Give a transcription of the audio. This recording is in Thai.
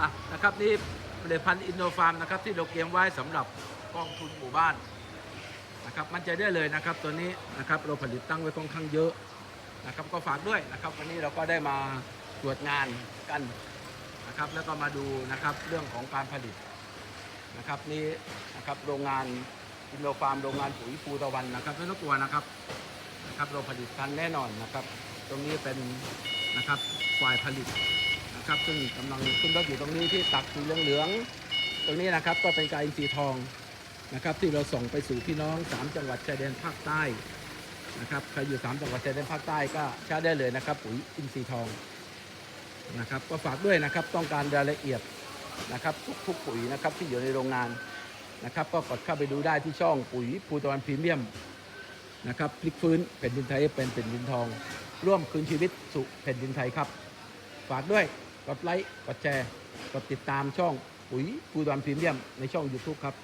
อะนะครับนี่ผลิตภัณฑ์อินโนฟาร์มนะครับที่เราเตรียมไว้สำหรับกองทุนหมู่บ้านนะครับมันใจะได้เลยนะครับตัวนี้นะครับเราผลิตตั้งไว้ค่อนข้างเยอะนะครับก็ฝากด้วยนะครับวันนี้เราก็ได้มาตรวจงานกันนะครับแล้วก็มาดูนะครับเรื่องของการผลิตนะครับนี่นะครับโรงงานอินโนฟาร์มโรงงานปุ๋ยภูตะวันนะครับไม่ต้องกลัวนะครับนะครับเราผลิตกันแน่นอนนะครับ ตรงนี้เป็นนะครับฝ่ายผลิต นะครับ ซึ่งกำลังขึ้นรถอยู่ตรงนี้ที่ตักสีเหลืองๆตรงนี้นะครับก็เป็นการอินทรีย์ทองนะครับ ที่เราส่งไปสู่พี่น้อง 3 จังหวัดชายแดนภาคใต้นะครับใครอยู่ 3 จังหวัดชายแดนภาคใต้ก็ใช้ได้เลยนะครับ ปุ๋ยอินทรีย์ทองนะครับก็ฝากด้วยนะครับต้องการรายละเอียดนะครับทุกทุกปุ๋ยนะครับที่อยู่ในโรงงานนะครับ ก็กดเข้าไปดูได้ที่ช่องปุ๋ยภูตะวันพรีเมียมนะครับพลิกฟื้นแผ่นดินไทยเป็นแผ่นดินทอง ร่วมคืนชีวิตสู่แผ่นดินไทยครับ ฝากด้วย กดไลค์ กดแชร์ กดติดตามช่องปุ๋ยปูดอนพรีเมียมในช่อง YouTube ครับ